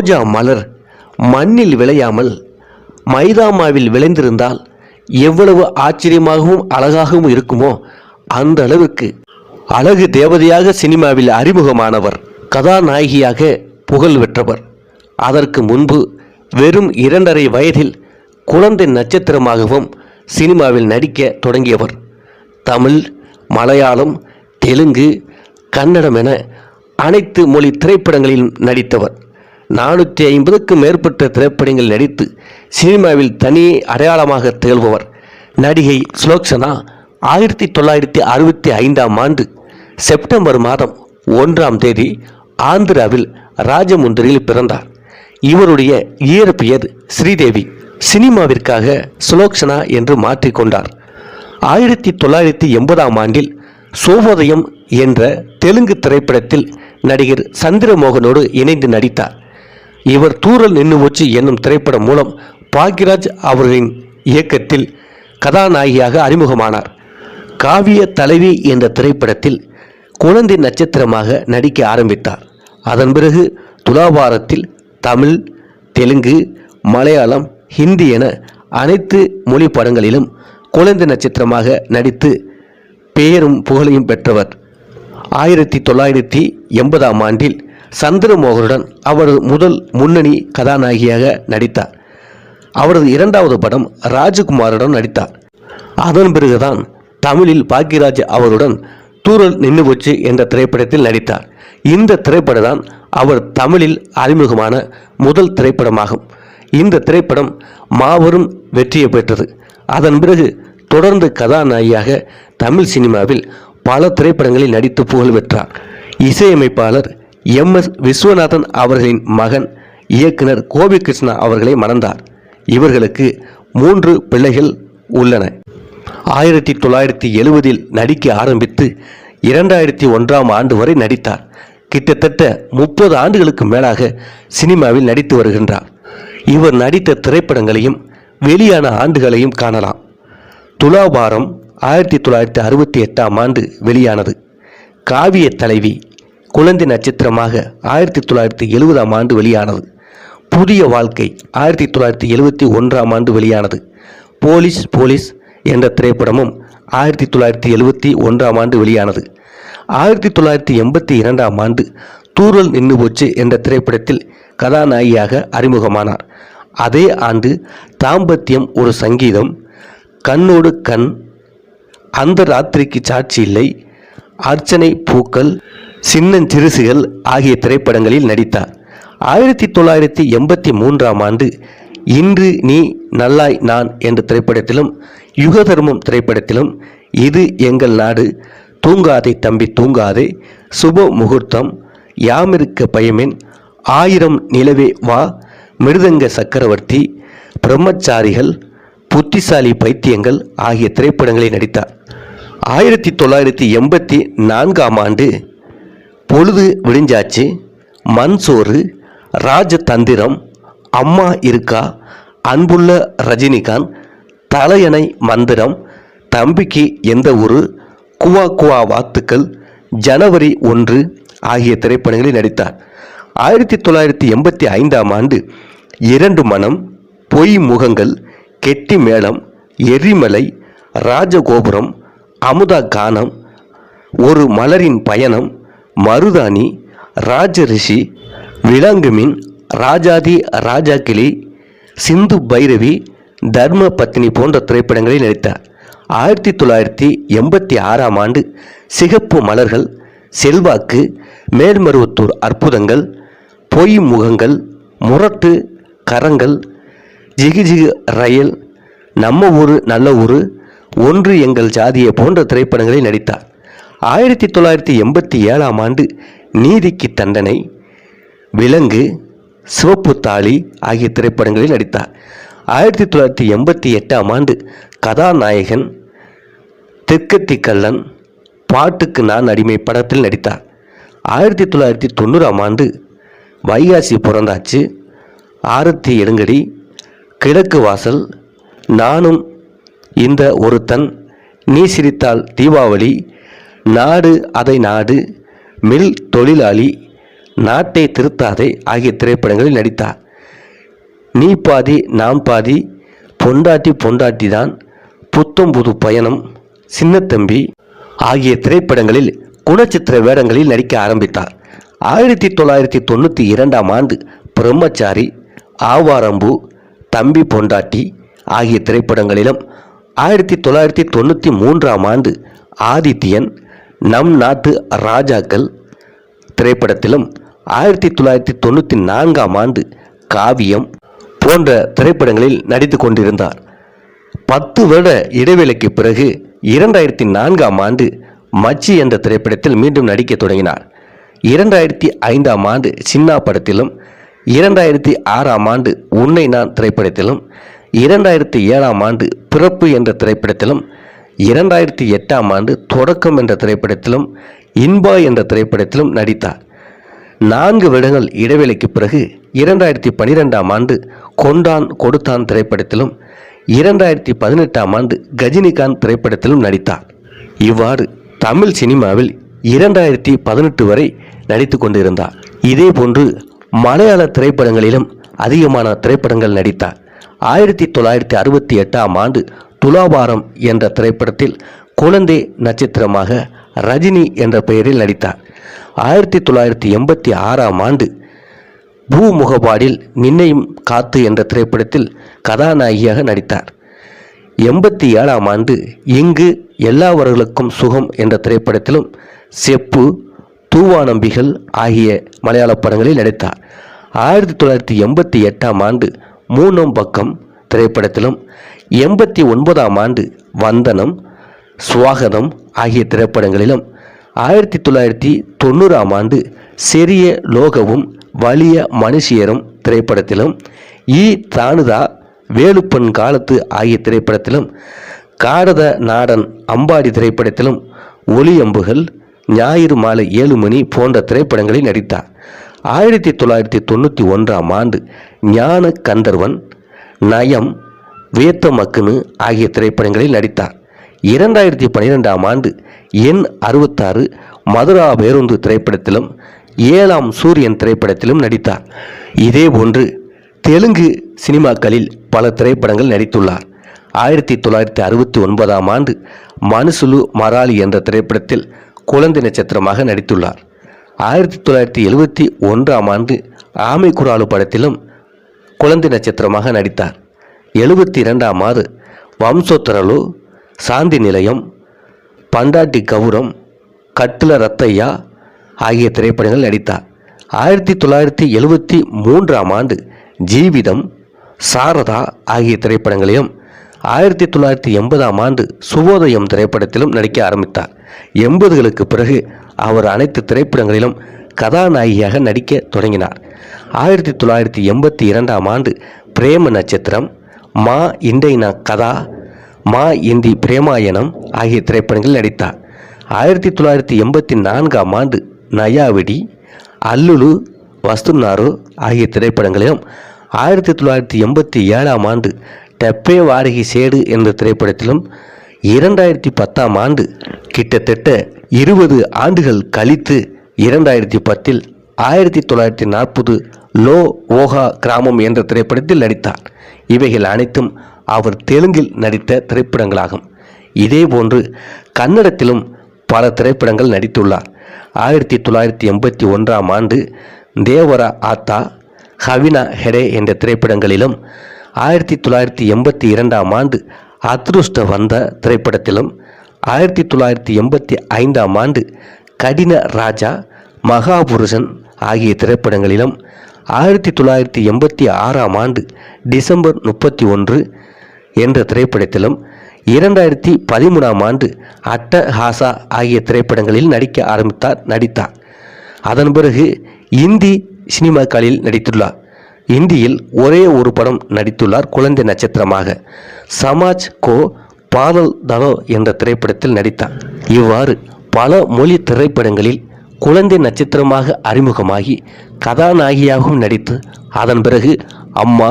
ரோஜா மலர் மண்ணில் விளையாமல் மைதாமாவில் விளைந்திருந்தால் எவ்வளவு ஆச்சரியமாகவும் அழகாகவும் இருக்குமோ அந்த அளவுக்கு. அழகு தேவதையாக சினிமாவில் அறிமுகமானவர் கதாநாயகியாக புகழ் பெற்றவர். அதற்கு முன்பு வெறும் இரண்டரை வயதில் குழந்தை நட்சத்திரமாகவும் சினிமாவில் நடிக்க தொடங்கியவர். தமிழ் மலையாளம் தெலுங்கு கன்னடம் என அனைத்து மொழி திரைப்படங்களிலும் நடித்தவர். நானூற்றி ஐம்பதுக்கும் மேற்பட்ட திரைப்படங்கள் நடித்து சினிமாவில் தனி அடையாளமாக திகழ்பவர். நடிகை சுலோக்ஷனா ஆயிரத்தி தொள்ளாயிரத்தி அறுபத்தி ஐந்தாம் ஆண்டு செப்டம்பர் மாதம் ஒன்றாம் தேதி ஆந்திராவில் ராஜமுந்திரியில் பிறந்தார். இவருடைய இயற்பெயர் ஸ்ரீதேவி. சினிமாவிற்காக சுலோக்ஷனா என்று மாற்றிக்கொண்டார். ஆயிரத்தி தொள்ளாயிரத்தி எண்பதாம் ஆண்டில் சோபோதயம் என்ற தெலுங்கு திரைப்படத்தில் நடிகர் சந்திரமோகனோடு இணைந்து நடித்தார். இவர் தூரல் நின்று போச்சு என்னும் திரைப்படம் மூலம் பாக்யராஜ் அவர்களின் இயக்கத்தில் கதாநாயகியாக அறிமுகமானார். காவிய தலைவி என்ற திரைப்படத்தில் குழந்தை நட்சத்திரமாக நடிக்க ஆரம்பித்தார். அதன் பிறகு துலாபாரத்தில் தமிழ் தெலுங்கு மலையாளம் ஹிந்தி என அனைத்து மொழி படங்களிலும் குழந்தை நட்சத்திரமாக நடித்து பெயரும் புகழையும் பெற்றவர். ஆயிரத்தி தொள்ளாயிரத்தி எண்பதாம் ஆண்டில் சந்திரமோகனுடன் அவரது முதல் முன்னணி கதாநாயகியாக நடித்தார். அவரது இரண்டாவது படம் ராஜகுமாருடன் நடித்தார். அதன் பிறகுதான் தமிழில் பாக்யராஜ் அவருடன் தூரல் நின்று போச்சு என்ற திரைப்படத்தில் நடித்தார். இந்த திரைப்படம் தான் அவர் தமிழில் அறிமுகமான முதல் திரைப்படமாகும். இந்த திரைப்படம் மாபெரும் வெற்றியை பெற்றது. அதன் பிறகு தொடர்ந்து கதாநாயகியாக தமிழ் சினிமாவில் பல திரைப்படங்களில் நடித்து புகழ் பெற்றார் இசையமைப்பாளர் எம் எஸ் விஸ்வநாதன் அவர்களின் மகன் இயக்குனர் கோபிகிருஷ்ணா அவர்களை மணந்தார். இவர்களுக்கு மூன்று பிள்ளைகள் உள்ளன. ஆயிரத்தி தொள்ளாயிரத்தி எழுபதில் நடிக்க ஆரம்பித்து இரண்டாயிரத்தி ஒன்றாம் ஆண்டு வரை நடித்தார். கிட்டத்தட்ட முப்பது ஆண்டுகளுக்கு மேலாக சினிமாவில் நடித்து வருகின்றார். இவர் நடித்த திரைப்படங்களையும் வெளியான ஆண்டுகளையும் காணலாம். துலாபாரம் ஆயிரத்தி தொள்ளாயிரத்தி அறுபத்தி எட்டாம் ஆண்டு வெளியானது. காவிய தலைவி குழந்தை நட்சத்திரமாக ஆயிரத்தி தொள்ளாயிரத்தி எழுபதாம் ஆண்டு வெளியானது. புதிய வாழ்க்கை ஆயிரத்தி தொள்ளாயிரத்தி எழுபத்தி ஒன்றாம் ஆண்டு வெளியானது. போலீஸ் போலீஸ் என்ற திரைப்படமும் ஆயிரத்தி தொள்ளாயிரத்தி எழுபத்தி ஒன்றாம் ஆண்டு வெளியானது. ஆயிரத்தி தொள்ளாயிரத்தி எண்பத்தி இரண்டாம் ஆண்டு தூரல் நின்று போச்சு என்ற திரைப்படத்தில் கதாநாயகியாக அறிமுகமானார். அதே ஆண்டு தாம்பத்தியம் ஒரு சங்கீதம் கண்ணோடு கண் அந்த ராத்திரிக்கு சாட்சி இல்லை அர்ச்சனை பூக்கள் சின்னஞ்சிறுசுகள் ஆகிய திரைப்படங்களில் நடித்தார். ஆயிரத்தி தொள்ளாயிரத்தி எண்பத்தி மூன்றாம் ஆண்டு இன்று நீ நல்லாய் நான் என்ற திரைப்படத்திலும் யுகதர்மம் திரைப்படத்திலும் இது எங்கள் நாடு தூங்காதே தம்பி தூங்காதே சுப முகூர்த்தம் யாமிருக்க பயமின் ஆயிரம் நிலவே வா மிருதங்க சக்கரவர்த்தி பிரம்மச்சாரிகள் புத்திசாலி பைத்தியங்கள் ஆகிய திரைப்படங்களில் நடித்தார். ஆயிரத்தி தொள்ளாயிரத்தி எண்பத்தி நான்காம் ஆண்டு பொழுது விடிஞ்சாச்சு. மண் சோறு ராஜதந்திரம் அம்மா இருக்கா அன்புள்ள ரஜினிகாந்த் தலையணை மந்திரம் தம்பிக்கு எந்த ஊரு குவா குவா வாத்துக்கள் ஜனவரி ஒன்று ஆகிய திரைப்படங்களில் நடித்தார். ஆயிரத்தி தொள்ளாயிரத்தி எண்பத்தி ஐந்தாம் ஆண்டு இரண்டு மனம் பொய் முகங்கள் கெட்டி மேளம் எரிமலை ராஜகோபுரம் அமுதா கானம் ஒரு மலரின் பயணம் மருதாணி ராஜரிஷி விலங்குமின் ராஜாதி ராஜாக்கிளி சிந்து பைரவி தர்ம பத்தினி போன்ற திரைப்படங்களில் நடித்தார். ஆயிரத்தி தொள்ளாயிரத்தி எண்பத்தி ஆறாம் ஆண்டு சிகப்பு மலர்கள் செல்வாக்கு மேல்மருவத்தூர் அற்புதங்கள் பொய் முகங்கள் முரட்டு கரங்கள் ஜிகு ஜிகு ரயில் நம்ம ஊர் நல்ல ஊர் ஒன்று எங்கள் ஜாதியை போன்ற திரைப்படங்களில் நடித்தார். ஆயிரத்தி தொள்ளாயிரத்தி எண்பத்தி ஏழாம் ஆண்டு நீதிக்கு தண்டனை விலங்கு சிவப்பு தாலி ஆகிய திரைப்படங்களில் நடித்தார். ஆயிரத்தி தொள்ளாயிரத்தி எண்பத்தி எட்டாம் ஆண்டு கதாநாயகன் தெற்கத்தி கல்லன் பாட்டுக்கு நான் அடிமை படத்தில் நடித்தார். ஆயிரத்தி தொள்ளாயிரத்தி தொண்ணூறாம் ஆண்டு வைகாசி பிறந்தாச்சு. ஆரத்தி எடுங்கடி கிழக்கு வாசல் நானும் இந்த ஒருத்தன் நீ சிரித்தால் தீபாவளி நாடு அதை நாடு மில் தொழிலாளி நாட்டை திருத்தாதே ஆகிய திரைப்படங்களில் நடித்தார். நீ பாதி நாம் பாதி பொண்டாட்டி பொண்டாட்டி தான் புத்தம் புது பயணம் சின்னத்தம்பி ஆகிய திரைப்படங்களில் குணச்சித்திர வேடங்களில் நடிக்க ஆரம்பித்தார். ஆயிரத்தி தொள்ளாயிரத்தி தொண்ணூற்றி இரண்டாம் ஆண்டு பிரம்மச்சாரி ஆவாரம்பு தம்பி பொண்டாட்டி ஆகிய திரைப்படங்களிலும் ஆயிரத்தி தொள்ளாயிரத்தி தொண்ணூற்றி மூன்றாம் ஆண்டு ஆதித்யன் நம் நாட்டு ராஜாக்கள் திரைப்படத்திலும் ஆயிரத்தி தொள்ளாயிரத்தி தொண்ணூற்றி நான்காம் ஆண்டு காவியம் போன்ற திரைப்படங்களில் நடித்து கொண்டிருந்தார். பத்து வருட இடைவேளைக்கு பிறகு இரண்டாயிரத்தி நான்காம் ஆண்டு மச்சி என்ற திரைப்படத்தில் மீண்டும் நடிக்க தொடங்கினார். இரண்டாயிரத்தி ஐந்தாம் ஆண்டு சின்னா படத்திலும் இரண்டாயிரத்தி ஆறாம் ஆண்டு உன்னை நான் திரைப்படத்திலும் இரண்டாயிரத்தி ஏழாம் ஆண்டு பிறப்பு என்ற திரைப்படத்திலும் இரண்டாயிரத்தி எட்டாம் ஆண்டு தொடக்கம் என்ற திரைப்படத்திலும் இன்பா என்ற திரைப்படத்திலும் நடித்தார். நான்கு வருடங்கள் இடைவேளைக்கு பிறகு இரண்டாயிரத்தி பனிரெண்டாம் ஆண்டு கொண்டான் கொடுத்தான் திரைப்படத்திலும் இரண்டாயிரத்தி பதினெட்டாம் ஆண்டு கஜினிகாந்த் திரைப்படத்திலும் நடித்தார். இவ்வாறு தமிழ் சினிமாவில் இரண்டாயிரத்தி பதினெட்டு வரை நடித்து கொண்டிருந்தார். இதேபோன்று மலையாள திரைப்படங்களிலும் அதிகமான திரைப்படங்கள் நடித்தார். ஆயிரத்தி தொள்ளாயிரத்தி அறுபத்தி எட்டாம் ஆண்டு துலாபாரம் என்ற திரைப்படத்தில் குழந்தை நட்சத்திரமாக ரஜினி என்ற பெயரில் நடித்தார். ஆயிரத்தி தொள்ளாயிரத்தி எண்பத்தி ஆறாம் ஆண்டு பூமுகபாடில் நின்னையும் காத்து என்ற திரைப்படத்தில் கதாநாயகியாக நடித்தார். எண்பத்தி ஏழாம் ஆண்டு இங்கு எல்லாவர்களுக்கும் சுகம் என்ற திரைப்படத்திலும் செப்பு தூவானம்பிகள் ஆகிய மலையாள படங்களில் நடித்தார். ஆயிரத்தி தொள்ளாயிரத்தி எண்பத்தி எட்டாம் ஆண்டு மூணம் பக்கம் திரைப்படத்திலும் எண்பத்தி ஒன்பதாம் ஆண்டு வந்தனம் சுவாகதம் ஆகிய திரைப்படங்களிலும் ஆயிரத்தி தொள்ளாயிரத்தி தொண்ணூறாம் ஆண்டு செரிய லோகவும் வலிய மனுஷியரும் திரைப்படத்திலும் ஈ. தானுதா வேலுப்பன் காலத்து ஆகிய திரைப்படத்திலும் காடத நாடன் அம்பாடி திரைப்படத்திலும் ஒளியம்புகள் ஞாயிறு மாலை ஏழு மணி போன்ற திரைப்படங்களில் நடித்தார். ஆயிரத்தி தொள்ளாயிரத்தி தொண்ணூற்றி ஒன்றாம் ஆண்டு ஞான கந்தர்வன் நயம் வேத்த மக்குனு ஆகிய திரைப்படங்களில் நடித்தார். இரண்டாயிரத்தி பன்னிரெண்டாம் ஆண்டு எண் அறுபத்தாறு மதுரா பேருந்து திரைப்படத்திலும் ஏழாம் சூரியன் திரைப்படத்திலும் நடித்தார். இதே போன்று தெலுங்கு சினிமாக்களில் பல திரைப்படங்கள் நடித்துள்ளார். ஆயிரத்தி தொள்ளாயிரத்தி அறுபத்தி ஒன்பதாம் ஆண்டு மனுசுலு மராலி என்ற திரைப்படத்தில் குழந்தை நட்சத்திரமாக நடித்துள்ளார். ஆயிரத்தி தொள்ளாயிரத்தி எழுபத்தி ஒன்றாம் ஆண்டு ஆமை குராலு படத்திலும் குழந்தை நட்சத்திரமாக நடித்தார். எழுபத்தி இரண்டாம் ஆண்டு வம்சோத்தரலு சாந்தி நிலையம் பண்டாட்டி கௌரம் கட்டில ரத்தையா ஆகிய திரைப்படங்கள் நடித்தார். ஆயிரத்தி தொள்ளாயிரத்தி எழுபத்தி மூன்றாம் ஆண்டு ஜீவிதம் சாரதா ஆகிய திரைப்படங்களிலும் ஆயிரத்தி தொள்ளாயிரத்தி எண்பதாம் ஆண்டு சுவோதயம் திரைப்படத்திலும் நடிக்க ஆரம்பித்தார். எண்பதுகளுக்கு பிறகு அவர் அனைத்து திரைப்படங்களிலும் கதாநாயகியாக நடிக்க தொடங்கினார். ஆயிரத்தி தொள்ளாயிரத்தி எண்பத்தி இரண்டாம் ஆண்டு பிரேம நட்சத்திரம் மா இண்டைனா கதா மா இந்தி பிரேமாயணம் ஆகிய திரைப்படங்களில் நடித்தார். ஆயிரத்தி தொள்ளாயிரத்தி எண்பத்தி நான்காம் ஆண்டு நயாவிடி அல்லுலு வஸ்துனாரு ஆகிய திரைப்படங்களிலும் ஆயிரத்தி தொள்ளாயிரத்தி எண்பத்தி ஏழாம் ஆண்டு டெப்பே வாடகை சேடு என்ற திரைப்படத்திலும் இரண்டாயிரத்தி பத்தாம் ஆண்டு கிட்டத்தட்ட இருபது ஆண்டுகள் கழித்து இரண்டாயிரத்தி பத்தில் ஆயிரத்தி தொள்ளாயிரத்தி நாற்பது லோ ஓஹா கிராமம் என்ற திரைப்படத்தில் நடித்தார். இவைகள் அனைத்தும் அவர் தெலுங்கில் நடித்த திரைப்படங்களாகும். இதேபோன்று கன்னடத்திலும் பல திரைப்படங்கள் நடித்துள்ளார். ஆயிரத்தி தொள்ளாயிரத்தி எண்பத்தி ஒன்றாம் ஆண்டு தேவரா ஆத்தா ஹவினா ஹெடே என்ற திரைப்படங்களிலும் ஆயிரத்தி தொள்ளாயிரத்தி எண்பத்தி இரண்டாம் ஆண்டு அதிருஷ்ட வந்த திரைப்படத்திலும் ஆயிரத்தி தொள்ளாயிரத்தி எண்பத்தி ஐந்தாம் ஆண்டு கடின ராஜா மகாபுருஷன் ஆகிய திரைப்படங்களிலும் ஆயிரத்தி தொள்ளாயிரத்தி எண்பத்தி ஆறாம் ஆண்டு டிசம்பர் முப்பத்தி ஒன்று என்ற திரைப்படத்திலும் இரண்டாயிரத்தி பதிமூணாம் ஆண்டு அட்ட ஹாசா ஆகிய திரைப்படங்களில் நடிக்க ஆரம்பித்தார் நடித்தார். அதன் பிறகு இந்தி சினிமாக்களில் நடித்துள்ளார். இந்தியில் ஒரே ஒரு படம் நடித்துள்ளார் குழந்தை நட்சத்திரமாக. சமாஜ் கோ பாதல் தனோ என்ற திரைப்படத்தில் நடித்தார். இவ்வாறு பல மொழி திரைப்படங்களில் குழந்தை நட்சத்திரமாக அறிமுகமாகி கதாநாயகியாகவும் நடித்து அதன் பிறகு அம்மா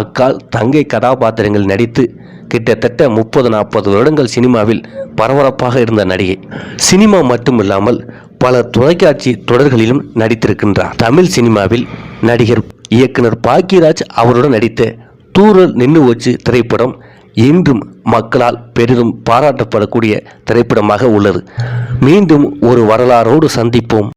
அக்கால் தங்கை கதாபாத்திரங்கள் நடித்து கிட்டத்தட்ட முப்பது நாற்பது வருடங்கள் சினிமாவில் பரபரப்பாக இருந்த நடிகை. சினிமா மட்டுமில்லாமல் பல தொலைக்காட்சி தொடர்களிலும் நடித்திருக்கின்றார். தமிழ் சினிமாவில் நடிகர் இயக்குனர் பாக்கியராஜ் அவருடன் நடித்த தூரல் நின்னு வச்சு திரைப்படம் இன்றும் மக்களால் பெரிதும் பாராட்டப்படக்கூடிய திரைப்படமாக உள்ளது. மீண்டும் ஒரு வரலாறோடு சந்திப்போம்.